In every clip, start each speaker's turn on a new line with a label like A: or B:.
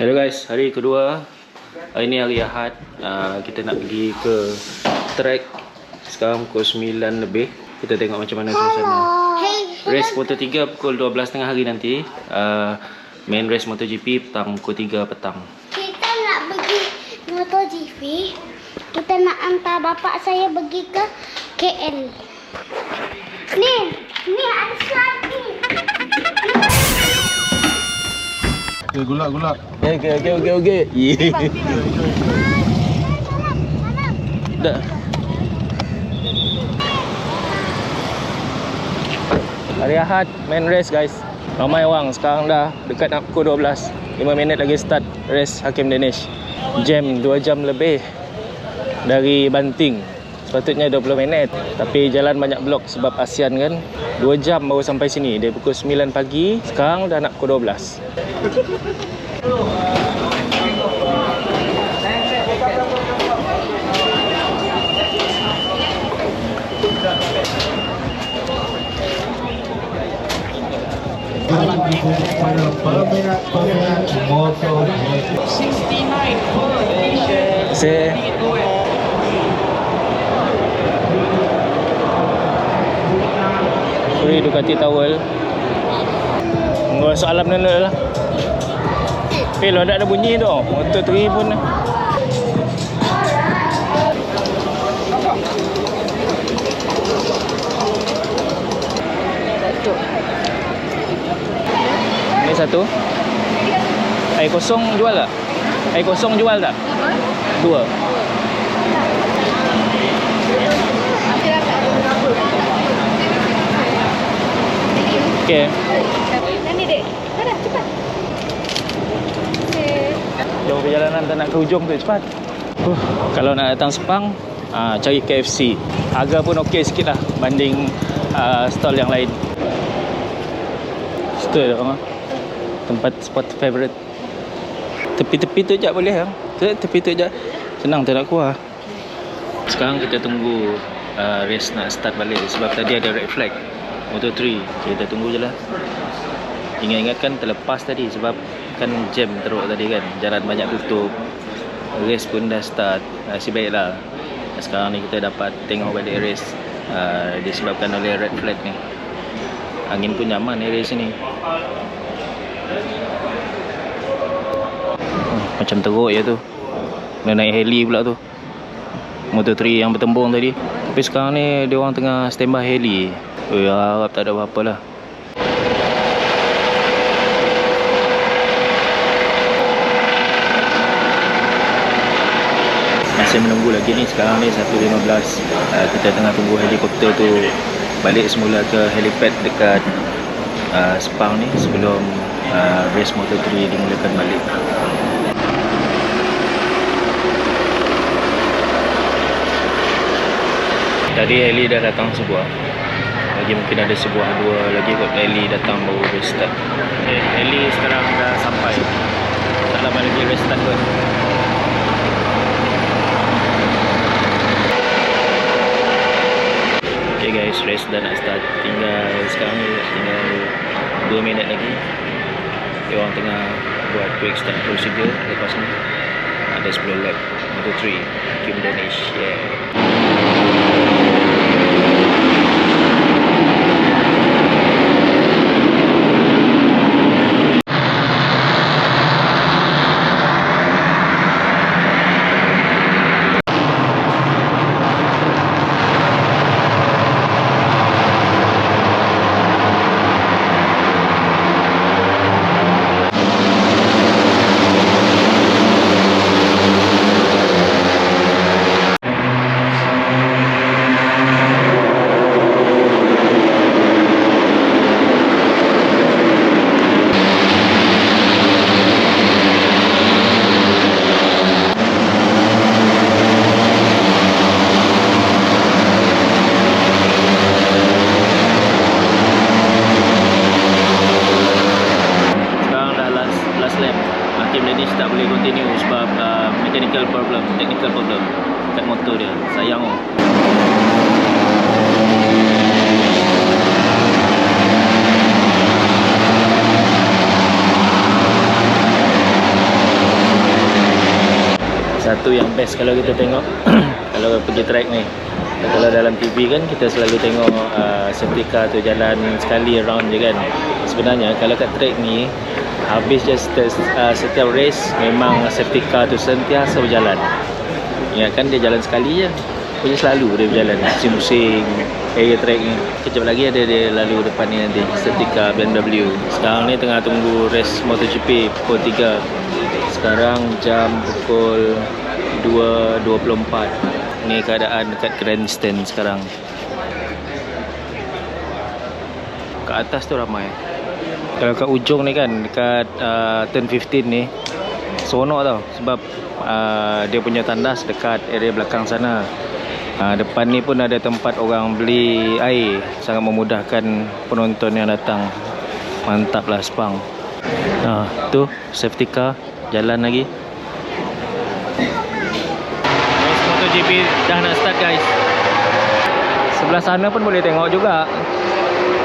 A: Hello guys, hari kedua Hari ni hari Ahad. Uh, Kita nak pergi ke track Sekarang pukul 9 lebih. Kita tengok macam mana suasana. Race Moto3 pukul 12.30 hari nanti. Uh, Main race MotoGP petang pukul 3 petang.
B: Kita nak pergi MotoGP. Kita nak hantar bapak saya pergi ke KL. Ni, ni ada
C: Okay, gulak gulak.
A: Okay, okay, okay, okay, okay. Yeah. Dah. Hari Ahad main race guys. Ramai orang sekarang dah dekat nak pukul 12. 5 minit lagi start race Hakim Danish. Jam 2 jam lebih dari Banting. Sepatutnya 20 minit Tapi jalan banyak blok sebab ASEAN kan. 2 jam baru sampai sini Dia pukul 9 pagi Sekarang dah nak pukul 12
C: Peminat-peminat motor
A: Saya Free Ducati towel. Nggak soalan nana lah. Eh lo ada bunyi tu? Motor 3 pun Ini satu. Air kosong jual tak? Air kosong jual tak? Dua Okay
B: Nani dek. Ada cepat.
A: Jom perjalanan tak nak ke hujung tu cepat. Uh, Kalau nak datang Sepang uh, Cari KFC Harga pun okey sikit lah Banding uh, stall yang lain. Situ dah orang Tempat spot favourite. Tepi-tepi tu je boleh lah tu, Tepi tu je Senang tak nak keluar. Sekarang kita tunggu uh, Race nak start balik Sebab tadi ada red flag Motor 3 Kita tunggu je lah. Ingat-ingatkan terlepas tadi sebab kan jam teruk tadi kan. Jalan banyak tutup. Race pun dah start. Nasib baiklah. Sekarang ni kita dapat tengok balik race uh, disebabkan oleh red flag ni. Angin pun nyaman ni race ni. Hmm, macam teruk je tu. Kena naik heli pula tu motor 3 yang bertembung tadi. Tapi sekarang ni dia orang tengah standby heli. Oh, harap tak ada apa-apa lah. Masih menunggu lagi ni. Sekarang ni 1.15 uh, kita tengah tunggu helikopter tu balik semula ke helipad dekat uh, Sepang ni sebelum uh, race Moto3 dimulakan balik tadi heli dah datang sebuah. Lagi mungkin ada sebuah dua lagi kot. Heli datang baru restart okay, heli sekarang dah sampai. Tak lama lagi restart kot. Okay guys, race dah nak start. Tinggal sekarang ni tinggal 2 minit lagi. Dia orang tengah buat quick start procedure lepas ni. Ada 10 lap. Moto 3 Kim Danish Yeah tu yang best kalau kita tengok. Kalau pergi track ni. Kalau dalam TV kan kita selalu tengok uh, safety car tu jalan sekali round je kan. Sebenarnya kalau kat track ni habis je setiap, uh, setiap race memang safety car tu sentiasa berjalan. Ya kan dia jalan sekali je. Dia selalu dia berjalan. Pusing-pusing area track ni. Kejap lagi ada dia lalu depan ni nanti. Safety car BMW sekarang ni tengah tunggu race MotoGP pukul 3 sekarang jam pukul 2.24 ni keadaan dekat grandstand sekarang. Kat atas tu ramai. Kalau kat ujung ni kan dekat uh, turn 15 ni seronok tau. Sebab uh, dia punya tandas dekat area belakang sana. Uh, depan ni pun ada tempat orang beli air. Sangat memudahkan penonton yang datang. Mantap lah Sepang. Uh, tu safety car. Jalan lagi Race MotoGP dah nak start guys. Sebelah sana pun boleh tengok juga.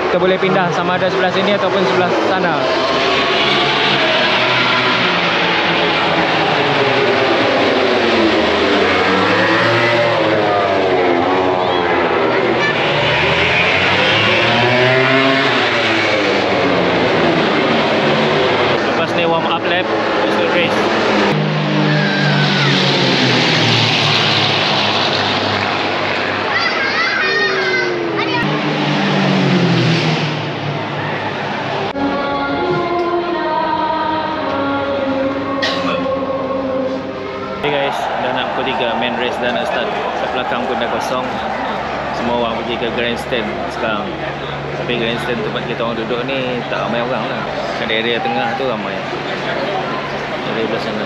A: Kita boleh pindah sama ada sebelah sini ataupun sebelah sana. Warm up lap tu race grandstand sekarang. Tapi grandstand tempat kita orang duduk ni Tak ramai orang lah. Kat area tengah tu ramai. Area belah sana.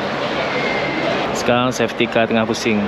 A: Sekarang safety car tengah pusing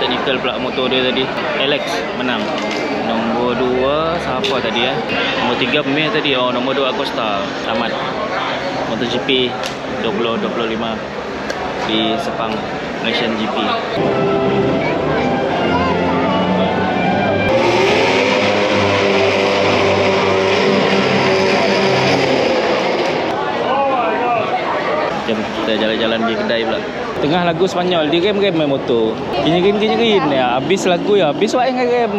A: teknikal pula motor dia tadi. Alex menang. Nombor 2 siapa tadi ya? Nombor 3 Mir tadi. Oh, nombor 2 Acosta. Tamat. MotoGP 2025 di Sepang Malaysian GP. Jom kita jalan-jalan di kedai pula. Tengah lagu Spanyol, dia rem-rem main motor. Kinyerin-kinyerin ya. Habis lagu ya, habis wak yang rem.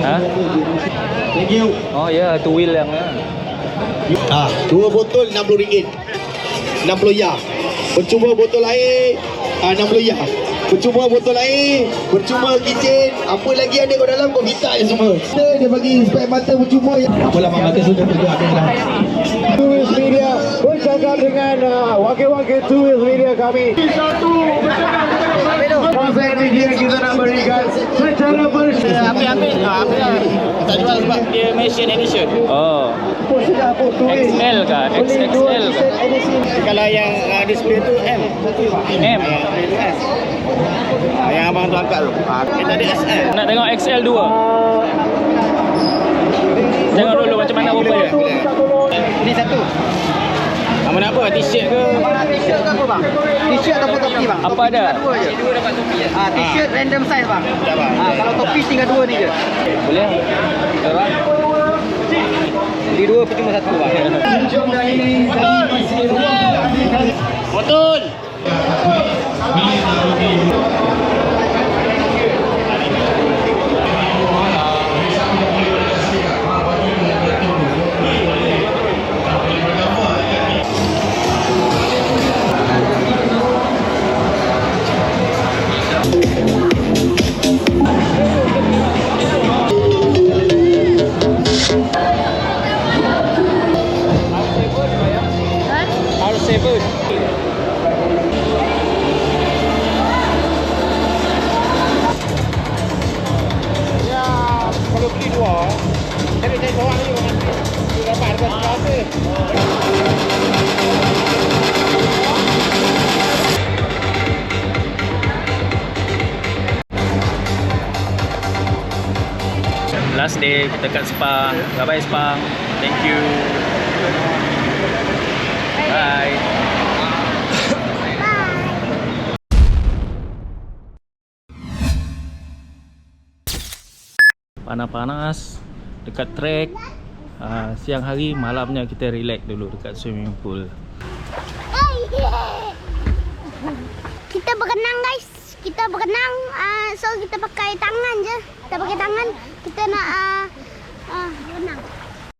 A: Ha?
C: Thank you.
A: Oh ya, two wheel yang ya.
D: Ah, dua botol RM60. 60 ya. Percuma botol air ah 60 ya. Percuma botol air, percuma kitchen, apa lagi ada kat dalam kau minta je semua. Dia, bagi spek mata percuma ya. Apalah mak mata sudah pergi ada lah.
E: Media bercakap dengan uh, wakil-wakil Tulis Media kami. Satu konsep media kita nak berikan secara bersama.
A: Ambil-ambil. Tak jual sebab dia Malaysian edition. Oh. XL kah? XXL kah?
E: Kalau yang uh, display tu M.
A: M.
E: Yang abang tu angkat tu. Kita ada SL.
A: Nak tengok XL 2. Tengok dulu macam mana rupa dia.
E: Ini satu.
A: Nak apa? T-shirt ke?
E: T-shirt ke apa bang? T-shirt ataupun topi bang?
A: Apa ada?
E: Dua je. Dua dapat topi ya. Ah, t-shirt random size bang. Ah, kalau topi tinggal dua ni je.
A: Boleh.
E: Beli dua percuma satu bang.
A: Betul. R7. Last day kita kat Spa. Bye bye Spa. Thank you. Bye. Panas-panas dekat trek. Uh, siang hari malamnya kita relax dulu dekat swimming pool.
B: Kita berenang guys. Kita berenang. Uh, so kita pakai tangan je. Kita pakai tangan. Kita nak uh, uh, berenang.